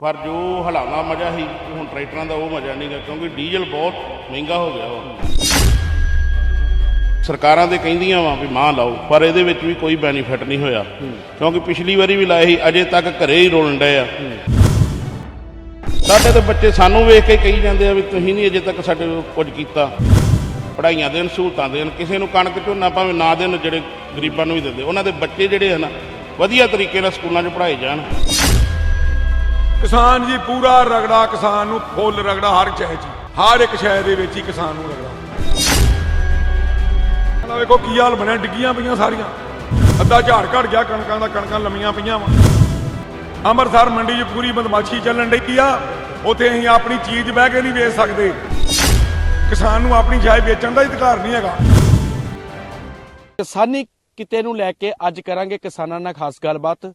ਪਰ ਜੋ ਹਲਾਣਾ ਮਜ਼ਾ ਸੀ, ਹੁਣ ਟਰੈਕਟਰਾਂ ਦਾ ਉਹ ਮਜ਼ਾ ਨਹੀਂਗਾ, ਕਿਉਂਕਿ ਡੀਜ਼ਲ ਬਹੁਤ ਮਹਿੰਗਾ ਹੋ ਗਿਆ ਵਾ ਸਰਕਾਰਾਂ ਦੇ ਕਹਿੰਦੀਆਂ ਵਾ ਵੀ ਮਾਂ ਲਾਓ, ਪਰ ਇਹਦੇ ਵਿੱਚ ਵੀ ਕੋਈ ਬੈਨੀਫਿਟ ਨਹੀਂ ਹੋਇਆ। ਕਿਉਂਕਿ ਪਿਛਲੀ ਵਾਰੀ ਵੀ ਲਾਏ ਸੀ, ਅਜੇ ਤੱਕ ਘਰੇ ਹੀ ਰੋਲਣ ਡਏ ਆ। ਸਾਡੇ ਤੇ ਬੱਚੇ ਸਾਨੂੰ ਵੇਖ ਕੇ ਕਹੀ ਜਾਂਦੇ ਆ ਵੀ ਤੁਸੀਂ ਨਹੀਂ ਅਜੇ ਤੱਕ ਸਾਡੇ ਕੁਝ ਕੀਤਾ। ਪੜਾਈਆਂ ਦੇਣ, ਸਹੂਲਤਾਂ ਦੇਣ, ਕਿਸੇ ਨੂੰ ਕਣਕ ਝੋਨਾ ਭਾਵੇਂ ਨਾ ਦੇਣ, ਜਿਹੜੇ ਗਰੀਬਾਂ ਨੂੰ ਵੀ ਦਿੰਦੇ। ਉਹਨਾਂ ਦੇ ਬੱਚੇ ਜਿਹੜੇ ਹਨ ਵਧੀਆ ਤਰੀਕੇ ਨਾਲ ਸਕੂਲਾਂ 'ਚ ਪੜ੍ਹਾਏ ਜਾਣ। ਕਿਸਾਨ ਜੀ, ਪੂਰਾ ਰਗੜਾ ਕਿਸਾਨ ਨੂੰ ਫੁੱਲ ਰਗੜਾ, ਹਰ ਸ਼ੈ 'ਚ। ਹਰ ਇੱਕ ਸ਼ੈ ਦੇ ਵਿੱਚ ਹੀ ਕਿਸਾਨ ਨੂੰ ਰਗੜਾ। ਆਹ ਵੇਖੋ ਕੀ ਹਾਲ ਬਣਿਆ, ਡਿੱਗੀਆਂ ਪਈਆਂ ਸਾਰੀਆਂ। ਅੱਧਾ ਝਾੜ ਘੜ ਗਿਆ, ਕਣਕਾਂ ਦਾ ਕਣਕਾਂ ਲੰਮੀਆਂ ਪਈਆਂ ਵਾ। ਅੰਮ੍ਰਿਤਸਰ ਮੰਡੀ 'ਚ ਪੂਰੀ ਬਦਮਾਸ਼ੀ ਚੱਲਣ ਡਈ ਆ। ਉੱਥੇ ਅਸੀਂ ਆਪਣੀ ਚੀਜ਼ ਬਹਿ ਕੇ ਨਹੀਂ ਵੇਚ ਸਕਦੇ। ਕਿਸਾਨ ਨੂੰ ਆਪਣੀ ਸ਼ੈ ਵੇਚਣ ਦਾ ਅਧਿਕਾਰ ਨਹੀਂ ਹੈਗਾ। ਕਿਸਾਨੀ ਕਿਤੇ ਨੂੰ ਲੈ ਕੇ ਅੱਜ ਕਰਾਂਗੇ ਕਿਸਾਨਾਂ ਨਾਲ ਖਾਸ ਗੱਲਬਾਤ।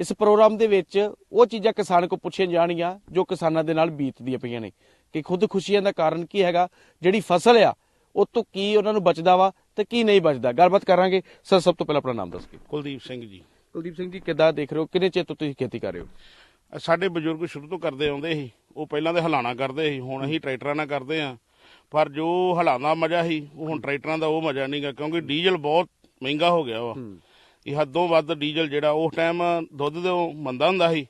ਇਸ ਪ੍ਰੋਗਰਾਮ ਦੇ ਵਿੱਚ ਉਹ ਚੀਜ਼ਾਂ ਕਿਸਾਨ ਕੋ ਪੁੱਛੀਆਂ ਜਾਣਗੀਆਂ ਜੋ ਕਿਸਾਨਾਂ ਦੇ ਨਾਲ ਬੀਤਦੀਆਂ ਪਈਆਂ ਨੇ। ਕਿ ਖੁਦ ਖੁਸ਼ੀਆਂ ਦਾ ਕਾਰਨ ਕੀ ਹੈਗਾ ਜਿਹੜੀ ਫਸਲ ਆ ਉਹ ਤੋਂ ਕੀ ਉਹਨਾਂ ਨੂੰ ਬਚਦਾ ਵਾ ਤੇ ਕੀ ਨਹੀਂ ਬਚਦਾ। ਗੱਲਬਾਤ ਕਰਾਂਗੇ। ਸਰ ਸਭ ਤੋਂ ਪਹਿਲਾਂ ਆਪਣਾ ਨਾਮ ਦੱਸ ਕੇ। ਕੁਲਦੀਪ ਸਿੰਘ ਜੀ। ਕੁਲਦੀਪ ਸਿੰਘ ਜੀ ਕਿੱਦਾਂ ਦੇਖ ਰਹੇ ਹੋ? ਕਿੰਨੇ ਚਿਰ ਤੋਂ ਤੁਸੀਂ ਖੇਤੀ ਕਰ ਰਹੇ ਹੋ? ਸਾਡੇ ਬਜ਼ੁਰਗ ਸ਼ੁਰੂ ਤੋਂ ਕਰਦੇ ਆਉਂਦੇ ਸੀ। ਉਹ ਪਹਿਲਾਂ ਤੇ ਹਲਾਣਾ ਕਰਦੇ ਸੀ ਹੁਣ ਅਸੀਂ ਟਰੈਕਟਰਾਂ ਨਾਲ ਕਰਦੇ ਆ ਪਰ ਜੋ ਹਲਾਣਾ ਮਜ਼ਾ ਸੀ ਉਹ ਹੁਣ ਟਰੈਕਟਰਾਂ ਦਾ ਉਹ ਮਜ਼ਾ ਨਹੀਂਗਾ ਕਿਉਂਕਿ ਡੀਜ਼ਲ ਬਹੁਤ ਮਹਿੰਗਾ ਹੋ ਗਿਆ ਵਾ। ਇਹ ਹੱਦੋਂ ਵੱਧ ਡੀਜ਼ਲ ਜਿਹੜਾ ਉਸ ਟਾਈਮ ਦੁੱਧ ਦੇ ਮੰਦਾ ਹੁੰਦਾ ਸੀ।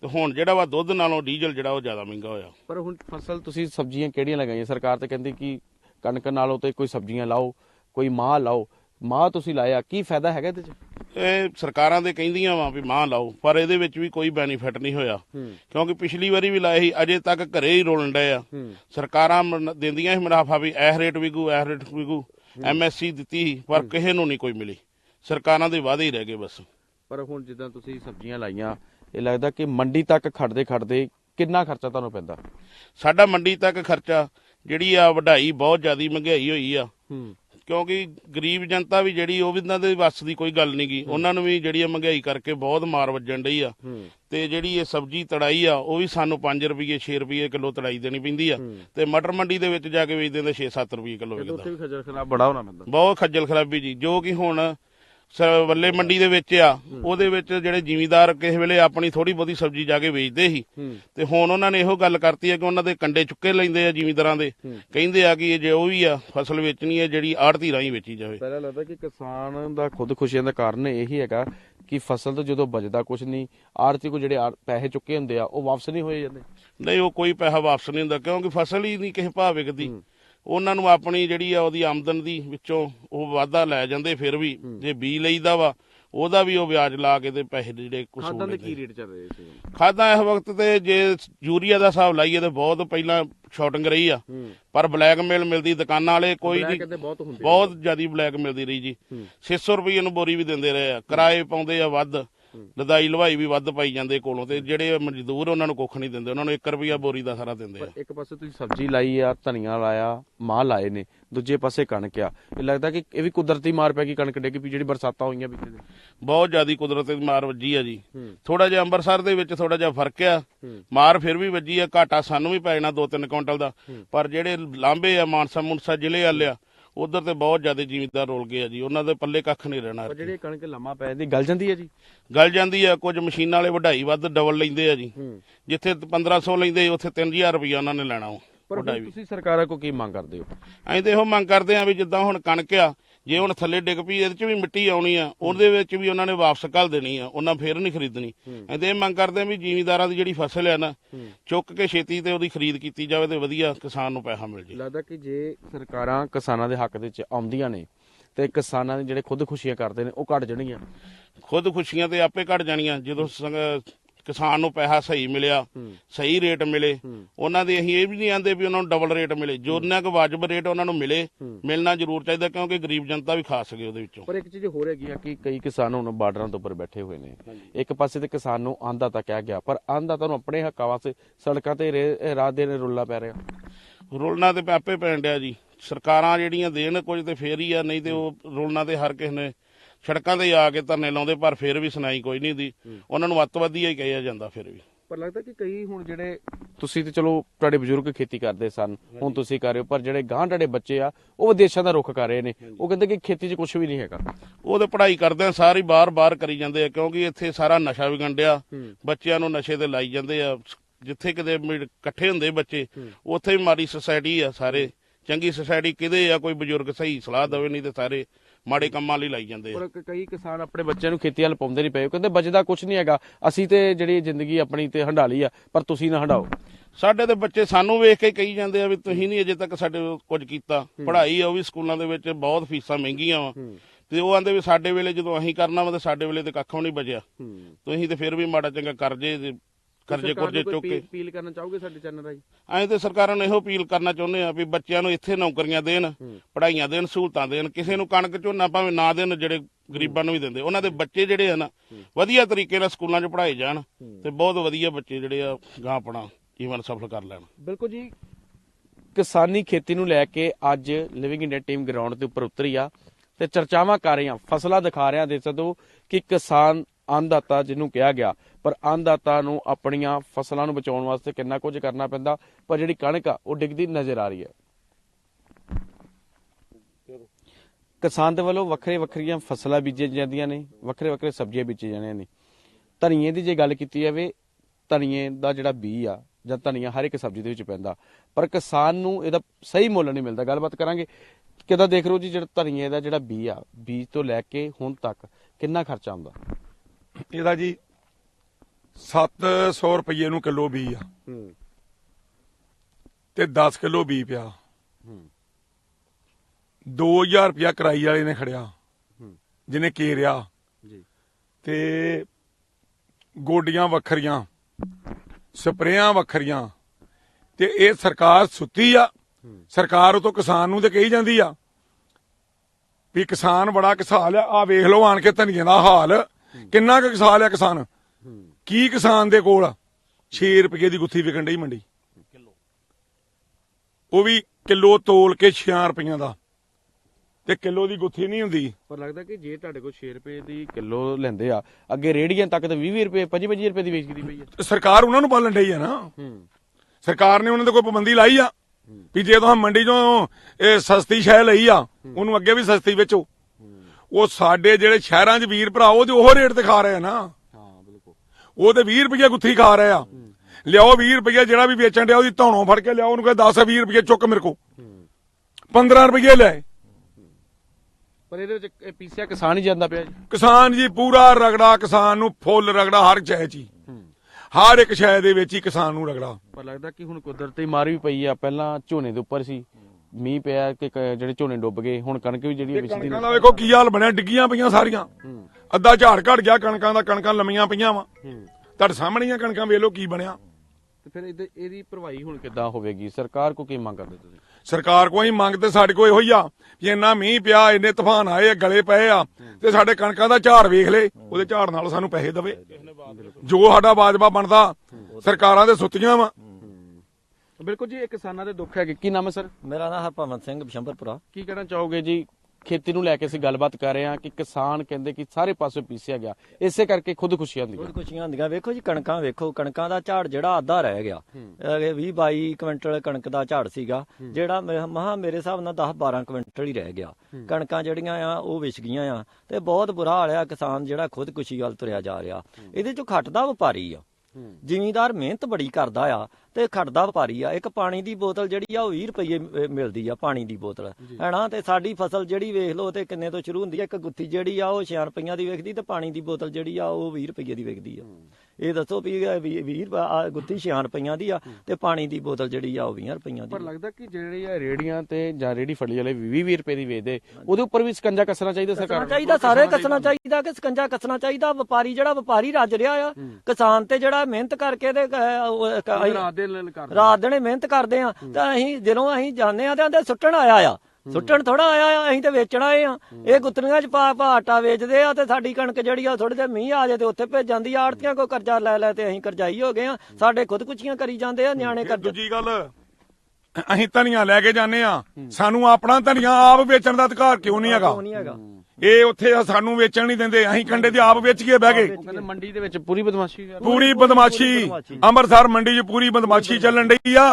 ਤੇ ਹੁਣ ਜਿਹੜਾ ਵਾ ਦੁੱਧ ਨਾਲੋਂ ਡੀਜ਼ਲ ਜਿਹੜਾ ਉਹ ਜ਼ਿਆਦਾ ਮਹਿੰਗਾ ਹੋਇਆ। ਪਰ ਹੁਣ ਫਸਲ ਤੁਸੀਂ ਸਬਜ਼ੀਆਂ ਕਿਹੜੀਆਂ ਲਗਾਈਆਂ? ਸਰਕਾਰ ਤੇ ਕਹਿੰਦੀ ਕਿ ਕਣਕ ਨਾਲੋਂ ਤੇ ਕੋਈ ਸਬਜ਼ੀਆਂ ਲਾਓ ਕੋਈ ਮਾਹ ਲਾਓ। ਮਾਹ ਤੁਸੀਂ ਲਾਇਆ ਕੀ ਫਾਇਦਾ ਹੈਗਾ ਇਹਦੇ ਚ? ਇਹ ਸਰਕਾਰਾਂ ਦੇ ਕਹਿੰਦੀਆਂ ਵਾ ਵੀ ਮਾਂ ਲਾਓ ਪਰ ਇਹਦੇ ਵਿੱਚ ਵੀ ਕੋਈ ਬੈਨੀਫਿਟ ਨਹੀਂ ਹੋਇਆ। ਕਿਉਂਕਿ ਪਿਛਲੀ ਵਾਰੀ ਵੀ ਲਾਏ ਸੀ ਅਜੇ ਤੱਕ ਘਰੇ ਹੀ ਰੋਲਣ ਡਏ ਆ। ਸਰਕਾਰਾਂ ਦਿੰਦੀਆਂ ਸੀ ਮੁਨਾਫਾ ਵੀ ਇਹ ਰੇਟ ਵਿਕੂ ਇਹ ਰੇਟ ਵਿਕੂ। ਐਮਐਸਸੀ ਦਿੱਤੀ ਸੀ ਪਰ ਕਿਸੇ ਨੂੰ ਨਹੀਂ ਕੋਈ ਮਿਲੀ। ਸਰਕਾਰਾਂ ਦੇ ਵਾਅਦੇ ਹੀ ਰਹਿ ਗਏ ਬਸ। ਪਰ ਹੁਣ ਜਿੱਦਾਂ ਤੁਸੀਂ ਸਬਜ਼ੀਆਂ ਲਾਈਆਂ ਇਹ ਲੱਗਦਾ ਕਿ ਮੰਡੀ ਤੱਕ ਖੜਦੇ ਖੜਦੇ ਕਿੰਨਾ ਖਰਚਾ ਤੁਹਾਨੂੰ ਪੈਂਦਾ? ਸਾਡਾ ਮੰਡੀ ਤੱਕ ਖਰਚਾ ਜਿਹੜੀ ਆ ਵਢਾਈ ਬਹੁਤ ਜ਼ਿਆਦੀ ਮਹਿੰਗਾਈ ਹੋਈ ਆ। ਹੂੰ। ਕਿਉਂਕਿ ਗਰੀਬ ਜਨਤਾ ਵੀ ਜਿਹੜੀ ਉਹ ਵੀ ਇਹਨਾਂ ਦੇ ਵੱਸ ਦੀ ਕੋਈ ਗੱਲ ਨਹੀਂ ਗੀ ਉਹਨਾਂ ਨੂੰ ਵੀ ਜਿਹੜੀ ਆ ਮਹਿੰਗਾਈ ਕਰਕੇ ਬਹੁਤ ਮਾਰ ਵੱਜਣ ਡਈ ਆ। ਹੂੰ। ਤੇ ਜਿਹੜੀ ਇਹ ਸਬਜ਼ੀ ਤੜਾਈ ਆ ਉਹ ਵੀ ਸਾਨੂੰ 5 ਰੁਪਏ 6 ਰੁਪਏ ਕਿਲੋ ਤੜਾਈ ਦੇਣੀ ਪੈਂਦੀ ਆ। ਤੇ ਮਟਰ ਮੰਡੀ ਦੇ ਵਿੱਚ ਜਾ ਕੇ ਵੇਚਦੇ ਨੇ 6-7 ਰੁਪਏ ਕਿਲੋ ਵਿਕਦਾ ਉੱਥੇ ਵੀ ਖਜਰ ਖਰਾਬ ਬੜਾ ਹੋਣਾ ਪੈਂਦਾ। ਬਹੁਤ ਖੱਜਲ ਖਰਾਬੀ ਜੀ। ਜੋ ਕਿ ਹੁਣ ਵੱਲੇ ਮੰਡੀ ਦੇ ਵਿੱਚ ਆ ਉਹਦੇ ਵਿੱਚ ਜਿਹੜੇ ਜ਼ਿਮੀਂਦਾਰ ਕਿਸੇ ਵੇਲੇ ਆਪਣੀ ਥੋੜੀ ਬਹੁਤੀ ਸਬਜ਼ੀ ਜਾ ਕੇ ਵੇਚਦੇ ਸੀ। ਤੇ ਹੁਣ ਉਹਨਾਂ ਨੇ ਇਹੋ ਗੱਲ ਕਰਤੀ ਹੈ ਕਿ ਉਹਨਾਂ ਦੇ ਕੰਡੇ ਚੁੱਕੇ ਲੈਂਦੇ ਆ ਜ਼ਿਮੀਂਦਾਰਾਂ ਦੇ। ਕਹਿੰਦੇ ਆ ਕਿ ਇਹ ਜੇ ਉਹ ਵੀ ਆ ਫਸਲ ਵੇਚਣੀ ਹੈ ਜਿਹੜੀ ਆੜਤੀ ਰਾਹੀਂ ਵੇਚੀ ਜਾਵੇ। ਪਹਿਲਾਂ ਲੱਗਦਾ ਕਿ ਕਿਸਾਨ ਦਾ ਖੁਦ ਖੁਸ਼ੀਆਂ ਦਾ ਕਾਰਨ ਇਹੀ ਹੈਗਾ ਕਿ ਫਸਲ ਤੋਂ ਜਦੋਂ ਬਚਦਾ ਕੁਝ ਨਹੀਂ ਆਰਤੀ ਕੋ ਜਿਹੜੇ ਪੈਸੇ ਚੁੱਕੇ ਹੁੰਦੇ ਆ ਉਹ ਵਾਪਸ ਨਹੀਂ ਹੋਏ ਜਾਂਦੇ। ਨਹੀਂ ਉਹ ਕੋਈ ਪੈਸਾ ਵਾਪਸ ਨਹੀਂ ਹੁੰਦਾ ਕਿਉਂਕਿ ਫਸਲ ਹੀ ਨਹੀਂ ਕਿਸੇ ਭਾਅ ਵਿਕਦੀ। ਉਹਨਾਂ ਨੂੰ ਆਪਣੀ ਜਿਹੜੀ ਆ ਉਹਦੀ ਆਮਦਨ ਦੀ ਵਿੱਚੋਂ ਉਹ ਵਾਧਾ ਲੈ ਜਾਂਦੇ ਫਿਰ ਵੀ ਜੇ ਬੀ ਲਈਦਾ ਵਾ ਉਹਦਾ ਵੀ ਉਹ ਵਿਆਜ ਲਾ ਕੇ ਤੇ ਪੈਸੇ ਜਿਹੜੇ ਖਾਦਾਂ ਕਸੂਲ ਦੇ ਕੀ ਰੇਟ ਚੱਲ ਰਹੇ ਸੀ? ਖਾਦਾਂ ਇਸ ਵਕਤ ਤੇ ਜੇ ਯੂਰੀਆ ਦਾ ਹਿਸਾਬ ਲਾਈਏ ਤੇ ਬਹੁਤ ਪਹਿਲਾਂ ਸ਼ਾਰਟਿੰਗ ਰਹੀ ਆ। ਪਰ ਬਲੈਕਮੇਲ ਮਿਲਦੀ ਦੁਕਾਨਾਂ ਵਾਲੇ ਕੋਈ ਬਲੈਕ ਨਹੀਂ ਬਹੁਤ ਜ਼ਿਆਦੀ ਬਲੈਕ ਮਿਲਦੀ ਰਹੀ ਜੀ। 600 ਰੁਪਏ ਨੂੰ ਬੋਰੀ ਵੀ ਦਿੰਦੇ ਰਹੇ ਆ। ਕਿਰਾਏ ਪਾਉਂਦੇ ਆ ਵੱਧ। ਲਦਾਈ ਲਵਾਈ ਵੀ ਵੱਧ ਪਾਈ ਜਾਂਦੇ ਕੋਲੋਂ ਤੇ ਜਿਹੜੇ ਮਜ਼ਦੂਰ ਉਹਨਾਂ ਨੂੰ ਕੁੱਖ ਨਹੀਂ ਦਿੰਦੇ ਉਹਨਾਂ ਨੂੰ 1 ਰੁਪਿਆ ਬੋਰੀ ਦਾ ਸਾਰਾ ਦਿੰਦੇ ਆ। ਇੱਕ ਪਾਸੇ ਤੁਸੀਂ ਸਬਜ਼ੀ ਲਾਈ ਆ ਧਨੀਆ ਲਾਇਆ ਮਾਹ ਲਾਏ ਨੇ ਦੂਜੇ ਪਾਸੇ ਕਣਕ ਆ। ਇਹ ਲੱਗਦਾ ਕਿ ਇਹ ਵੀ ਕੁਦਰਤੀ ਮਾਰ ਪੈ ਗਈ ਕਣਕ ਡਿੱਗ ਪਈ ਜਿਹੜੀ ਬਰਸਾਤਾਂ ਹੋਈਆਂ ਦਿਨ ਬਹੁਤ ਜ਼ਿਆਦੀ ਕੁਦਰਤ ਦੀ ਮਾਰ ਵੱਜੀ ਆ ਜੀ। ਥੋੜਾ ਜਿਹਾ ਅੰਮ੍ਰਿਤਸਰ ਦੇ ਵਿੱਚ ਥੋੜਾ ਜਿਹਾ ਫ਼ਰਕ ਆ। ਮਾਰ ਫਿਰ ਵੀ ਵੱਜੀ ਆ ਘਾਟਾ ਸਾਨੂੰ ਵੀ ਪੈ ਜਾਣਾ 2-3 ਕੁਇੰਟਲ ਦਾ। ਪਰ ਜਿਹੜੇ ਲਾਂਬੇ ਆ ਮਾਨਸਾ ਮੁਨਸਾ ਜ਼ਿਲ੍ਹੇ ਵਾਲੇ ਆ ਉਧਰ ਤੇ ਬਹੁਤ ਜ਼ਿਆਦਾ ਜ਼ਿਮੀਂਦਾਰ ਰੋਲ ਗਏ ਆ ਜੀ ਉਹਨਾਂ ਦੇ ਪੱਲੇ ਕੱਖ ਨਹੀਂ ਰਹਿਣਾ ਪਰ ਜਿਹੜੀ ਕਣਕ ਲੰਮਾ ਪੈ ਜਾਂਦੀ ਗਲ ਜਾਂਦੀ ਹੈ ਜੀ? ਗਲ ਜਾਂਦੀ ਆ ਕੁਝ ਮਸ਼ੀਨਾਂ ਵਾਲੇ ਵਢਾਈ ਵੱਧ ਡਬਲ ਲੈਂਦੇ ਆ ਜੀ। ਜਿੱਥੇ 1500 ਲੈਂਦੇ ਉੱਥੇ 3000 ਰੁਪਇਆ ਉਹਨਾਂ ਨੇ ਲੈਣਾ ਵਾ। ਪਰ ਤੁਸੀਂ ਸਰਕਾਰਾਂ ਕੋ ਕੀ ਮੰਗ ਕਰਦੇ ਹੋ? ਅਸੀਂ ਤੇ ਇਹੋ ਮੰਗ ਕਰਦੇ ਆ ਵੀ ਜਿੱਦਾਂ ਹੁਣ ਕਣਕ ਆ ਜੇ ਹੁਣ ਥੱਲੇ ਡਿੱਗ ਪਈ ਇਹਦੇ ਚ ਵੀ ਮਿੱਟੀ ਆਉਣੀ ਆ ਉਹਦੇ ਵਿੱਚ ਵੀ ਉਹਨਾਂ ਨੇ ਵਾਪਸ ਘੱਲ ਦੇਣੀ ਆ ਉਹਨਾਂ ਫੇਰ ਨਹੀਂ ਖਰੀਦਣੀ। ਅਸੀਂ ਤੇ ਇਹ ਮੰਗ ਕਰਦੇ ਆ ਵੀ ਜ਼ਿਮੀਂਦਾਰਾਂ ਦੀ ਜਿਹੜੀ ਫਸਲ ਆ ਨਾ ਚੁੱਕ ਕੇ ਛੇਤੀ ਤੇ ਉਹਦੀ ਖਰੀਦ ਕੀਤੀ ਜਾਵੇ ਤੇ ਵਧੀਆ ਕਿਸਾਨ ਨੂੰ ਪੈਸਾ ਮਿਲ ਜੇ। ਲੱਗਦਾ ਕਿ ਜੇ ਸਰਕਾਰਾਂ ਕਿਸਾਨਾਂ ਦੇ ਹੱਕ ਦੇ ਵਿੱਚ ਆਉਂਦੀਆਂ ਨੇ ਤੇ ਕਿਸਾਨਾਂ ਦੇ ਜਿਹੜੇ ਖੁਦ ਖੁਸ਼ੀਆਂ ਕਰਦੇ ਨੇ ਉਹ ਘਟ ਜਾਣਗੀਆਂ। ਖੁਦ ਖੁਸ਼ੀਆਂ ਤੇ ਆਪੇ ਘਟ ਜਾਣੀਆਂ ਜਦੋਂ ਕਿਸਾਨ ਨੂੰ ਪੈਸਾ ਸਹੀ ਮਿਲਿਆ ਸਹੀ ਰੇਟ ਮਿਲੇ। ਉਹਨਾਂ ਦੇ ਅਸੀਂ ਇਹ ਵੀ ਨਹੀਂ ਆਂਦੇ ਵੀ ਉਹਨਾਂ ਨੂੰ ਡਬਲ ਰੇਟ ਮਿਲੇ। ਜੋ ਉਹਨਾਂ ਕੋ ਵਾਜਬ ਰੇਟ ਉਹਨਾਂ ਨੂੰ ਮਿਲੇ ਮਿਲਣਾ ਜ਼ਰੂਰ ਚਾਹੀਦਾ ਕਿਉਂਕਿ ਗਰੀਬ ਜਨਤਾ ਵੀ ਖਾ ਸਕੇ ਉਹਦੇ ਵਿੱਚੋਂ। ਪਰ ਇੱਕ ਚੀਜ਼ ਹੋਰ ਹੈਗੀ ਆ ਕਿ ਕਈ ਕਿਸਾਨ ਹੁਣ ਬਾਰਡਰਾਂ ਤੋਂ ਉੱਪਰ ਬੈਠੇ ਹੋਏ ਨੇ। ਇੱਕ ਪਾਸੇ ਤੇ ਕਿਸਾਨ ਨੂੰ ਆਂਦਾ ਤਾਂ ਕਿਹਾ ਗਿਆ ਪਰ ਆਂਦਾ ਤਾਂ ਆਪਣੇ ਹੱਕਾਂ ਵਾਸਤੇ ਸੜਕਾਂ ਤੇ ਰੇ- ਰਾਤ ਦੇ ਨੇ ਰੁੱਲਾ ਪੈ ਰਿਹਾ। ਰੋਲਣਾ ਤੇ ਆਪੇ ਪੈਣ ਡਿਆ ਜੀ। ਸਰਕਾਰਾਂ ਜਿਹੜੀਆਂ ਦੇਣ ਕੁਝ ਤੇ ਫੇਰ ਹੀ ਆ ਨਹੀਂ ਤੇ ਉਹ ਰੋਲਣਾ ਤੇ ਹਰ ਕਿਸੇ ਨੇ ਸੜਕਾਂ ਤੇ ਆ ਕੇ ਧਰਨੇ ਲਾਉਂਦੇ ਪਰ ਫੇਰ ਵੀ ਸੁਣਾਈ ਕੋਈ ਨਹੀਂ ਦੀ। ਉਹਨਾਂ ਨੂੰ ਅੱਤਵਾਦੀ ਹੀ ਕਿਹਾ ਜਾਂਦਾ ਫਿਰ ਵੀ। ਪਰ ਲੱਗਦਾ ਕਿ ਕਈ ਹੁਣ ਜਿਹੜੇ ਤੁਸੀਂ ਤੇ ਚਲੋ ਤੁਹਾਡੇ ਬਜ਼ੁਰਗ ਖੇਤੀ ਕਰਦੇ ਸਨ ਹੁਣ ਤੁਸੀਂ ਕਰ ਰਹੇ ਹੋ ਪਰ ਜਿਹੜੇ ਗਾਂ ਤੁਹਾਡੇ ਬੱਚੇ ਆ ਉਹ ਵਿਦੇਸ਼ਾਂ ਦਾ ਰੁਖ ਕਰ ਰਹੇ ਨੇ। ਉਹ ਕਹਿੰਦੇ ਕਿ ਖੇਤੀ 'ਚ ਕੁਝ ਵੀ ਨਹੀਂ ਹੈਗਾ। ਉਹ ਤੇ ਪੜ੍ਹਾਈ ਕਰਦੇ ਆ ਸਾਰੀ ਬਾਰ-ਬਾਰ ਕਰੀ ਜਾਂਦੇ ਆ ਕਿਉਂਕਿ ਇੱਥੇ ਸਾਰਾ ਨਸ਼ਾ ਵੀ ਗੰਡਿਆ। ਬੱਚਿਆਂ ਨੂੰ ਨਸ਼ੇ ਤੇ ਲਾਈ ਜਾਂਦੇ ਆ। ਜਿੱਥੇ ਕਿਤੇ ਮਿਲ- ਇਕੱਠੇ ਹੁੰਦੇ ਬੱਚੇ ਉੱਥੇ ਵੀ ਮਾੜੀ ਸੁਸਾਇਟੀ ਆ ਸਾਰੇ। ਚੰਗੀ ਸੁਸਾਇਟੀ ਕਿਤੇ ਆ ਕੋਈ ਬਜ਼ੁਰਗ ਸਹੀ ਸਲਾਹ ਦੇਵੇ ਨਹੀਂ ਤੇ ਸਾਰੇ ਮਾੜੇ ਕੰਮਾਂ ਲਈ ਲਾਈ ਜਾਂਦੇ ਆ। ਪਰ ਕਈ ਕਿਸਾਨ ਆਪਣੇ ਬੱਚਿਆਂ ਨੂੰ ਖੇਤੀ ਵੱਲ ਪਾਉਂਦੇ ਨਹੀਂ ਪਏ ਉਹ ਕਹਿੰਦੇ ਬਚਦਾ ਕੁਝ ਨਹੀਂ ਹੈਗਾ। ਅਸੀਂ ਤੇ ਜਿਹੜੀ ਜ਼ਿੰਦਗੀ ਆਪਣੀ ਤੇ ਹੰਡਾ ਲਈ ਆ ਪਰ ਤੁਸੀਂ ਨਾ ਹੰਡਾਓ। ਸਾਡੇ ਤੇ ਬੱਚੇ ਸਾਨੂੰ ਵੇਖ ਕੇ ਕਹੀ ਜਾਂਦੇ ਆ ਵੀ ਤੁਸੀਂ ਨਹੀਂ ਅਜੇ ਤੱਕ ਸਾਡੇ ਕੁਝ ਕੀਤਾ। ਪੜ੍ਹਾਈ ਆ ਉਹ ਵੀ ਸਕੂਲਾਂ ਦੇ ਵਿੱਚ ਬਹੁਤ ਫੀਸਾਂ ਮਹਿੰਗੀਆਂ ਵਾ। ਤੇ ਉਹ ਆਂਦੇ ਵੀ ਸਾਡੇ ਵੇਲੇ ਜਦੋਂ ਅਸੀਂ ਕਰਨਾ ਵਾ ਤੇ ਸਾਡੇ ਵੇਲੇ ਤੇ ਕੱਖੋਂ ਨਹੀਂ ਬਚਿਆ। ਤੁਸੀਂ ਤੇ ਫਿਰ ਵੀ ਮਾੜਾ ਚੰਗਾ ਕਰਜੇ ਤੇ ਕਰਜੇ ਕੁਰਜੇ ਚੁੱਕ ਕੇ। ਅਪੀਲ ਕਰਨਾ ਚਾਹੋਗੇ ਸਾਡੇ ਚੈਨਲ ਰਾਹੀਂ? ਐਂ ਤੇ ਸਰਕਾਰਾਂ ਨੂੰ ਇਹੋ ਅਪੀਲ ਕਰਨਾ ਚਾਹੁੰਦੇ ਆ ਵੀ ਬੱਚਿਆਂ ਨੂੰ ਇੱਥੇ ਨੌਕਰੀਆਂ ਦੇਣ ਪੜ੍ਹਾਈਆਂ ਦੇਣ ਸਹੂਲਤਾਂ ਦੇਣ ਕਿਸੇ ਨੂੰ ਕਣਕ ਝੋਨਾ ਭਾਵੇਂ ਨਾ ਦੇਣ ਜਿਹੜੇ ਗਰੀਬਾਂ ਨੂੰ ਵੀ ਦਿੰਦੇ। ਉਹਨਾਂ ਦੇ ਬੱਚੇ ਜਿਹੜੇ ਆ ਨਾ ਵਧੀਆ ਤਰੀਕੇ ਨਾਲ ਸਕੂਲਾਂ 'ਚ ਪੜ੍ਹਾਏ ਜਾਣ ਤੇ ਬਹੁਤ ਵਧੀਆ ਬੱਚੇ ਜਿਹੜੇ ਆ ਗਾਂ ਆਪਣਾ ਜੀਵਨ ਸਫਲ ਕਰ ਲੈਣ। ਬਿਲਕੁਲ ਜੀ। ਕਿਸਾਨੀ ਖੇਤੀ ਨੂੰ ਲੈ ਕੇ ਅੱਜ ਲਿਵਿੰਗ ਇੰਡੀਆ ਟੀਮ ਗਰਾਊਂਡ ਦੇ ਉੱਪਰ ਉਤਰੀ ਆ ਤੇ ਚਰਚਾਵਾਂ ਕਰ ਰਹੇ ਆ ਫਸਲਾਂ ਦਿਖਾ ਰਹੇ ਆ ਦੇਖ ਸਕਦੇ ਹੋ ਕਿ ਕਿਸਾਨ ਅੰਨਦਾਤਾ ਜਿਹਨੂੰ ਕਿਹਾ ਗਿਆ। ਪਰ ਅੰਨਦਾਤਾ ਨੂੰ ਆਪਣੀਆਂ ਫਸਲਾਂ ਨੂੰ ਬਚਾਉਣ ਵਾਸਤੇ ਕਿੰਨਾ ਕੁਝ ਕਰਨਾ ਪੈਂਦਾ, ਪਰ ਜਿਹੜੀ ਕਣਕ ਆ, ਉਹ ਡਿੱਗਦੀ ਨਜ਼ਰ ਆ ਰਹੀ ਹੈ। ਕਿਸਾਨ ਦੇ ਵੱਲੋਂ ਵੱਖਰੇ ਵੱਖਰੀਆਂ ਫਸਲਾਂ ਬੀਜੀਆਂ ਜਾਂਦੀਆਂ ਨੇ ਵੱਖਰੇ ਵੱਖਰੇ ਸਬਜ਼ੀਆਂ ਬੀਜੀਆਂ ਜਾਂਦੀਆਂ ਨੇ। ਧਨੀਏ ਦੀ ਜੇ ਗੱਲ ਕੀਤੀ ਜਾਵੇ, ਧਨੀਏ ਦਾ ਜਿਹੜਾ ਬੀ ਆ, ਜਾਂ ਧਨੀਆ ਹਰ ਇੱਕ ਸਬਜ਼ੀ ਦੇ ਵਿੱਚ ਪੈਂਦਾ। ਪਰ ਕਿਸਾਨ ਨੂੰ ਇਹਦਾ ਸਹੀ ਮੁੱਲ ਨਹੀਂ ਮਿਲਦਾ। ਗੱਲਬਾਤ ਕਰਾਂਗੇ। ਕਿਦਾਂ ਦੇਖ ਰਹੇ ਹੋ ਜੀ ਜਿਹੜਾ ਧਨੀਏ ਦਾ ਜਿਹੜਾ ਬੀ ਆ, ਬੀਜ ਤੋਂ ਲੈ ਕੇ ਹੁਣ ਤੱਕ ਕਿੰਨਾ ਖਰਚਾ ਆਉਂਦਾ? ਇਹਦਾ ਜੀ 700 ਰੁਪਏ ਨੂੰ ਕਿਲੋ ਬੀ ਆ। ਹੂੰ। ਤੇ 10 ਕਿਲੋ ਬੀ ਪਿਆ। 2000 ਰੁਪਇਆ ਕਰਾਈ ਵਾਲੇ ਨੇ ਖੜਿਆ। ਜਿਹਨੇ ਕੇਰਿਆ। ਜੀ। ਤੇ ਗੋਡੀਆਂ ਵੱਖਰੀਆਂ ਸਪਰੇਆਂ ਵੱਖਰੀਆਂ। ਤੇ ਇਹ ਸਰਕਾਰ ਸੁੱਤੀ ਆ। ਸਰਕਾਰ ਉਤੋਂ ਕਿਸਾਨ ਨੂੰ ਤੇ ਕਹੀ ਜਾਂਦੀ ਆ ਵੀ ਕਿਸਾਨ ਬੜਾ ਕਿਸਾਲ ਆ। ਆ ਵੇਖ ਲਓ ਆਣ ਕੇ ਧਨੀਏ ਦਾ ਹਾਲ। ਕਿੰਨਾ ਕੁ ਕਿਸਾਲ ਆ ਕਿਸਾਨ? ਕੀ ਕਿਸਾਨ ਦੇ ਕੋਲ 6 ਰੁਪਏ ਦੀ ਗੁੱਥੀ ਵਿਕਣ ਡਈ ਮੰਡੀ। ਉਹ ਵੀ ਕਿਲੋ ਤੋਲ ਕੇ 6 ਰੁਪਈਆਂ ਦਾ। ਤੇ ਕਿਲੋ ਦੀ ਗੁੱਥੀ ਨਹੀਂ ਹੁੰਦੀ। ਪਰ ਲੱਗਦਾ ਕਿ ਜੇ ਤੁਹਾਡੇ ਕੋਲ 6 ਰੁਪਏ ਦੀ ਕਿਲੋ ਲੈਂਦੇ ਆ ਅੱਗੇ ਰੇੜੀਆਂ ਤੱਕ ਤਾਂ 20 ਰੁਪਏ 25 ਰੁਪਏ ਦੀ ਵੇਚਦੀ ਪਈ ਤੇ ਸਰਕਾਰ ਉਹਨਾਂ ਨੂੰ ਪਾਲਣ ਡਈ ਆ ਨਾ। ਸਰਕਾਰ ਨੇ ਉਹਨਾਂ ਤੇ ਕੋਈ ਪਾਬੰਦੀ ਲਾਈ ਆ। ਵੀ ਜੇ ਤੁਸੀਂ ਮੰਡੀ ਚੋਂ ਇਹ ਸਸਤੀ ਸ਼ੈ ਲਈ ਆ ਉਹਨੂੰ ਅੱਗੇ ਵੀ ਸਸਤੀ ਵੇਚੋ। ਉਹ ਸਾਡੇ ਜਿਹੜੇ ਸ਼ਹਿਰਾਂ 'ਚ ਵੀਰ ਭਰਾ ਉਹ ਤੇ ਉਹ ਰੇਟ ਤੇ ਖਾ ਰਹੇ ਆ ਨਾ। ਹਾਂ ਬਿਲਕੁਲ। ਉਹ ਤੇ 20 ਰੁਪਏ ਗੁੱਥੀ ਖਾ ਰਹੇ ਆ। ਲਿਆਓ 20 ਰੁਪਏ ਜਿਹੜਾ ਵੀ ਵੇਚਣ ਡਿਆ ਉਹਦੀ ਧੌਣੋਂ ਫੜ ਕੇ ਲਿਆਓ ਉਹਨੂੰ ਕਹੇ 10 20 ਰੁਪਏ ਚੁੱਕ ਮੇਰੇ ਕੋ 15 ਰੁਪਏ ਲੈ। ਪਰ ਇਹਦੇ ਵਿੱਚ ਇਹ ਪੀਸਿਆ ਕਿਸਾਨ ਹੀ ਜਾਂਦਾ ਪਿਆ ਜੀ। ਕਿਸਾਨ ਜੀ ਪੂਰਾ ਰਗੜਾ ਕਿਸਾਨ ਨੂੰ ਫੁੱਲ ਰਗੜਾ ਹਰ ਸ਼ੈ 'ਚ ਹੀ। ਹਰ ਇੱਕ ਸ਼ੈ ਦੇ ਵਿੱਚ ਹੀ ਕਿਸਾਨ ਨੂੰ ਰਗੜਾ। ਪਰ ਲੱਗਦਾ ਕਿ ਹੁਣ ਕੁਦਰਤੀ ਮਾਰ ਵੀ ਪਈ ਆ ਪਹਿਲਾਂ ਝੋਨੇ ਦੇ ਉੱਪਰ ਸੀ। ਮੀਂਹ ਪਿਆ ਕਿ ਕ- ਜਿਹੜੇ ਝੋਨੇ ਡੁੱਬ ਗਏ ਹੁਣ ਕਣਕ ਵੀ ਜਿਹੜੀ ਵਿਚਦੀ ਕਣਕਾਂ ਦਾ ਵੇਖੋ ਕੀ ਹਾਲ ਬਣਿਆ ਡਿੱਗੀਆਂ ਪਈਆਂ ਸਾਰੀਆਂ। ਅੱਧਾ ਝਾੜ ਘਟ ਗਿਆ ਕਣਕਾਂ ਦਾ ਕਣਕਾਂ ਲੰਮੀਆਂ ਪਈਆਂ ਵਾ। ਤੁਹਾਡੇ ਸਾਹਮਣੇ ਹੀ ਆ ਕਣਕਾਂ ਵੇਖ ਲਓ ਕੀ ਬਣਿਆ। ਤੇ ਫਿਰ ਇਹਦੇ ਇਹਦੀ ਭਰਵਾਈ ਹੁਣ ਕਿੱਦਾਂ ਹੋਵੇਗੀ? ਸਰਕਾਰ ਕੋ ਕੀ ਮੰਗ ਕਰਦੇ ਤੁਸੀਂ? ਸਰਕਾਰ ਕੋਈ ਮੰਗ ਤੇ ਸਾਡੇ ਕੋਲ ਇਹੋ ਹੀ ਆ ਵੀ ਇੰਨਾ ਮੀਂਹ ਪਿਆ ਇੰਨੇ ਤੂਫਾਨ ਆਏ ਆ, ਗਲੇ ਪਏ ਆ ਤੇ ਸਾਡੇ ਕਣਕਾਂ ਦਾ ਝਾੜ ਵੇਖ ਲੇ ਉਹਦੇ ਝਾੜ ਨਾਲ ਸਾਨੂੰ ਪੈਸੇ ਦੇਵੇ। ਜੋ ਸਾਡਾ ਬਾਜਬਾ ਬਣਦਾ ਸਰਕਾਰਾਂ ਦੇ ਸੁੱਤੀਆਂ ਵਾ ਬਿਲਕੁਲ ਜੀ ਇਹ ਕਿਸਾਨਾਂ ਦੇ ਦੁੱਖ ਹੈ ਕੀ ਨਾਮ ਹੈ ਸਰ? ਮੇਰਾ ਨਾਮ ਹਰਪਵਨ ਸਿੰਘ ਬਿਸ਼ੰਬਰਪੁਰਾ ਕੀ ਕਹਿਣਾ ਚਾਹੋਗੇ ਜੀ? ਖੇਤੀ ਨੂੰ ਲੈ ਕੇ ਅਸੀਂ ਗੱਲਬਾਤ ਕਰ ਰਹੇ ਹਾਂ ਕਿ ਕਿਸਾਨ ਕਹਿੰਦੇ ਕਿ ਸਾਰੇ ਪਾਸੇ ਪੀਸਿਆ ਗਿਆ। ਇਸੇ ਕਰਕੇ ਖੁਦਕੁਸ਼ੀ ਹੁੰਦੀ ਹੈ ਬਹੁਤ ਖੁਸ਼ੀਆਂ ਹੁੰਦੀਆਂ। ਵੇਖੋ ਜੀ ਕਣਕਾਂ ਵੇਖੋ। ਕਣਕਾਂ ਦਾ ਝਾੜ ਜਿਹੜਾ ਅੱਧਾ ਰਹਿ ਗਿਆ। 20 22 ਕੁਇੰਟਲ ਕਣਕ ਦਾ ਝਾੜ ਸੀਗਾ। ਜਿਹੜਾ ਮਹਾ ਮੇਰੇ ਹਿਸਾਬ ਨਾਲ 10 12 ਕੁਇੰਟਲ ਹੀ ਰਹਿ ਗਿਆ। ਕਣਕਾਂ ਜਿਹੜੀਆਂ ਆ ਉਹ ਵਿਛ ਗਈਆਂ ਆ। ਤੇ ਬਹੁਤ ਬੁਰਾ ਹਾਲ ਆ ਕਿਸਾਨ ਜਿਹੜਾ ਖੁਦਕੁਸ਼ੀ ਵੱਲ ਤੁਰਿਆ ਜਾ ਰਿਹਾ। ਇਹਦੇ ਚੋਂ ਖੱਟਦਾ ਵਪਾਰੀ ਆ। ਜ਼ਿਮੀਂਦਾਰ ਮਿਹਨਤ ਬੜੀ ਕਰਦਾ ਆ। ਤੇ ਖੜਦਾ ਵਪਾਰੀ ਆ। ਇੱਕ ਪਾਣੀ ਦੀ ਬੋਤਲ ਜਿਹੜੀ ਆ ਉਹ 20 ਰੁਪਏ ਮਿਲਦੀ ਆ ਪਾਣੀ ਦੀ ਬੋਤਲ। ਹੈਨਾ? ਤੇ ਸਾਡੀ ਫਸਲ ਜਿਹੜੀ ਵੇਖ ਲਓ ਤੇ ਕਿੰਨੇ ਤੋਂ ਸ਼ੁਰੂ ਹੁੰਦੀ ਆ। ਇੱਕ ਗੁੱਥੀ ਜਿਹੜੀ ਆ ਉਹ 6 ਰੁਪਈਆਂ ਦੀ ਵਿਕਦੀ ਤੇ ਪਾਣੀ ਦੀ ਬੋਤਲ ਜਿਹੜੀ ਆ ਉਹ 20 ਰੁਪਏ ਦੀ ਵਿਕਦੀ ਆ। ਇਹ ਦੱਸੋ ਵੀ 20 ਰੁਪਏ ਗੁੱਥੀ 6 ਰੁਪਈਆਂ ਦੀ ਆ ਤੇ ਪਾਣੀ ਦੀ ਬੋਤਲ ਜਿਹੜੀ ਆ ਉਹ 20 ਰੁਪਈਆਂ ਪਰ ਦੀ ਆ। ਲੱਗਦਾ ਕਿ ਜਿਹੜੇ ਆ ਰੇੜੀਆਂ ਤੇ ਜਾਂ ਰੇੜੀ ਫੜੀ ਵਾਲੇ 20 20 ਰੁਪਏ ਦੀ ਵੇਚਦੇ ਉਹਦੇ ਉੱਪਰ ਵੀ ਸਕੰਜਾ ਕੱਸਣਾ ਚਾਹੀਦਾ ਸਰਕਾਰ। ਚਾਹੀਦਾ ਸਾਰੇ ਕੱਸਣਾ ਚਾਹੀਦਾ ਕਿ ਸਕੰਜਾ ਕੱਸਣਾ ਚਾਹੀਦਾ? ਵਪਾਰੀ ਜਿਹੜਾ ਵਪਾਰੀ ਰੱਜ ਰਿਹਾ ਆ ਕਿਸਾਨ ਤੇ ਜਿਹੜਾ ਮਿਹਨਤ ਕਰਕੇ ਤੇ ਰਾਤ ਦੇ ਲਲ ਕਰਦੇ ਰਾਤ ਦਿਨੇ ਮਿਹਨਤ ਕਰਦੇ ਆ ਤਾਂ ਅਸੀਂ ਜਦੋਂ ਅਸੀਂ ਜਾਂਦੇ ਆ ਤੇ ਆਂਦੇ ਸੁੱਟਣ ਆਇਆ ਆ। ਸੁੱਟਣ ਥੋੜਾ ਆਇਆ ਆ ਅਸੀਂ ਤੇ ਵੇਚਣ ਆਏ ਆ। ਇਹ ਗੁੱਤਰੀਆਂ ਚ ਪਾ ਪਾ ਆਟਾ ਵੇਚਦੇ ਆ ਤੇ ਸਾਡੀ ਕਣਕ ਜਿਹੜੀ ਆ ਥੋੜੇ ਜਿਹਾ ਮੀਂਹ ਆ ਜਾਏ ਤੇ ਉੱਥੇ ਭੇਜ ਜਾਂਦੀ ਆ। ਆੜਤੀਆਂ ਕੋ ਕਰਜ਼ਾ ਲੈ ਲੈ ਤੇ ਅਸੀਂ ਕਰਜ਼ਾਈ ਹੋ ਗਏ ਆ। ਸਾਡੇ ਖੁਦਕੁਸ਼ੀਆਂ ਕਰੀ ਜਾਂਦੇ ਆ ਨਿਆਣੇ ਕਰਜ਼ਾ ਦੂਜੀ ਗੱਲ ਅਸੀਂ ਧਨੀਆ ਲੈ ਕੇ ਜਾਂਦੇ ਆ। ਸਾਨੂੰ ਆਪਣਾ ਧਨੀਆ ਆਪ ਵੇਚਣ ਦਾ ਅਧਿਕਾਰ ਕਿਉਂ ਨਹੀਂ ਹੈਗਾ? ਨਹੀਂ ਹੈਗਾ? ਇਹ ਉੱਥੇ ਸਾਨੂੰ ਵੇਚਣ ਨਹੀਂ ਦਿੰਦੇ ਅਸੀਂ ਕੰਡੇ ਦੀ ਆਪ ਵੇਚ ਕੇ ਬਹਿ ਗਏ ਕਹਿੰਦੇ ਮੰਡੀ ਦੇ ਵਿੱਚ ਪੂਰੀ ਬਦਮਾਸ਼ੀ ਕਰ ਪੂਰੀ ਬਦਮਾਸ਼ੀ। ਅੰਮ੍ਰਿਤਸਰ ਮੰਡੀ 'ਚ ਪੂਰੀ ਬਦਮਾਸ਼ੀ ਚੱਲਣ ਡਈ ਆ।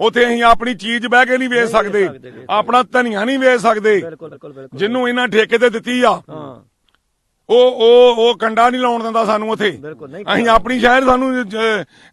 ਉੱਥੇ ਅਸੀਂ ਆਪਣੀ ਚੀਜ਼ ਬਹਿ ਕੇ ਨਹੀਂ ਵੇਚ ਸਕਦੇ। ਆਪਣਾ ਧਨੀਆ ਨਹੀਂ ਵੇਚ ਸਕਦੇ। ਬਿਲਕੁਲ ਬਿਲਕੁਲ ਬਿਲਕੁਲ। ਜਿੰਨੂੰ ਇਹਨਾਂ ਠੇਕੇ ਤੇ ਦਿੱਤੀ ਆ। ਉਹ ਉਹ ਉਹ ਕੰਡਾ ਨਹੀਂ ਲਾਉਣ ਦਿੰਦਾ ਸਾਨੂੰ ਉੱਥੇ। ਬਿਲਕੁਲ ਨਹੀਂ ਅਸੀਂ ਆਪਣੀ ਸ਼ਾਇਦ ਸਾਨੂੰ ਜ-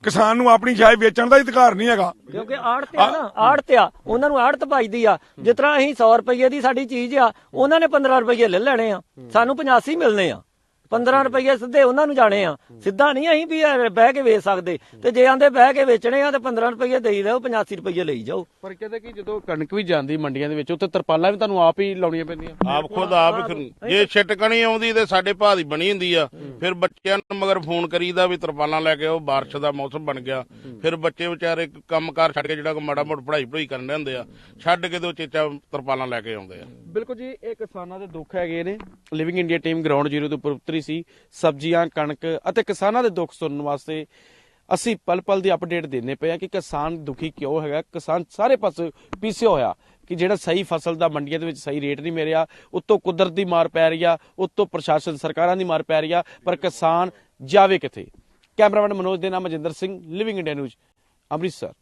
ਕਿਸਾਨ ਨੂੰ ਆਪਣੀ ਸ਼ਾਇਦ ਵੇਚਣ ਦਾ ਅਧਿਕਾਰ ਨਹੀਂ ਹੈਗਾ। ਕਿਉਂਕਿ ਆੜਤ ਆ ਨਾ ਆੜਤ ਆ ਉਹਨਾਂ ਨੂੰ ਆੜਤ ਪਾਈਦੀ ਆ। ਜਿਸ ਤਰ੍ਹਾਂ ਅਸੀਂ 100 ਰੁਪਏ ਦੀ ਸਾਡੀ ਚੀਜ਼ ਆ ਉਹਨਾਂ ਨੇ 15 ਰੁਪਏ ਲੈ ਲੈਣੇ ਆ। ਸਾਨੂੰ 85 ਮਿਲਨੇ ਆ। 15 ਰੁਪਏ ਸਿੱਧੇ ਉਹਨਾਂ ਨੂੰ ਜਾਣੇ ਆ। ਸਿੱਧਾ ਨਹੀਂ ਅਸੀਂ ਵੀ ਬਹਿ ਕੇ ਵੇਚ ਸਕਦੇ। ਤੇ ਜੇ ਆਂਦੇ ਬਹਿ ਕੇ ਵੇਚਣੇ ਆ ਤੇ 15 ਰੁਪਏ ਦੇਈ ਜਾਓ 85 ਰੁਪਏ ਲਈ ਜਾਓ। ਪਰ ਕਹਿੰਦੇ ਕਿ ਜਦੋਂ ਕਣਕ ਵੀ ਜਾਂਦੀ ਮੰਡੀਆਂ ਦੇ ਵਿੱਚ ਉੱਥੇ ਤਰਪਾਲਾਂ ਵੀ ਤੁਹਾਨੂੰ ਆਪ ਹੀ ਲਾਉਣੀਆਂ ਪੈਂਦੀਆਂ। ਆਪ ਖੁਦ ਆਪ ਹੀ ਖਰੀ- ਜੇ ਛਟਕਣੀ ਆਉਂਦੀ ਤੇ ਸਾਡੇ ਭਾਅ ਦੀ ਬਣੀ ਹੁੰਦੀ ਆ। ਫਿਰ ਬੱਚਿਆਂ ਨੂੰ ਮਗਰ ਫੋਨ ਕਰੀਦਾ ਵੀ ਤਰਪਾਲਾਂ ਲੈ ਕੇ ਆਓ ਬਾਰਿਸ਼ ਦਾ ਮੌਸਮ ਬਣ ਗਿਆ। ਫਿਰ ਬੱਚੇ ਵਿਚਾਰੇ ਕੰਮਕਾਰ ਛੱਡ ਕੇ ਜਿਹੜਾ ਕੋਈ ਮਾੜਾ ਮੋੜ ਪੜ੍ਹਾਈ ਪੜ੍ਹਾਈ ਕਰਨ ਦੇ ਹੁੰਦੇ ਆ ਛੱਡ ਕੇ ਤੇ ਉਹ ਚੇਚਾ ਤਰਪਾਲਾਂ ਲੈ ਕੇ ਆਉਂਦੇ ਆ। ਬਿਲਕੁਲ ਜੀ ਇਹ ਕਿਸਾਨਾਂ ਦੇ ਦੁੱਖ ਹੈਗੇ ਨੇ। Living India team ground zero ਤੋਂ ਉੱਪਰ ਉਤਰੀ ਸੀ, ਸਬਜ਼ੀਆਂ, ਕਣਕ ਅਤੇ ਕਿਸਾਨਾਂ ਦੇ ਦੁੱਖ ਸੁਣਨ ਵਾਸਤੇ ਅਸੀਂ ਪਲ ਪਲ ਦੀ ਅਪਡੇਟ ਦਿੰਦੇ ਪਏ ਆ ਕਿ ਕਿਸਾਨ ਦੁਖੀ ਕਿਉਂ ਹੈਗਾ। ਕਿਸਾਨ ਸਾਰੇ ਪਾਸੇ ਪੀਸਿਆ ਹੋਇਆ ਕਿ ਜਿਹੜਾ ਸਹੀ ਫਸਲ ਦਾ ਮੰਡੀਆਂ ਦੇ ਵਿੱਚ ਸਹੀ ਰੇਟ ਨਹੀਂ ਮਿਲ ਰਿਹਾ ਉੱਤੋਂ ਕੁਦਰਤ ਦੀ ਮਾਰ ਪੈ ਰਹੀ ਆ, ਉੱਤੋਂ ਪ੍ਰਸ਼ਾਸਨ ਸਰਕਾਰਾਂ ਦੀ ਮਾਰ ਪੈ ਰਹੀ ਆ, ਪਰ ਕਿਸਾਨ ਜਾਵੇ ਕਿੱਥੇ? ਕੈਮਰਾਮੈਨ ਮਨੋਜ ਦੇ ਨਾਮ Majinder Singh living India news Amritsar.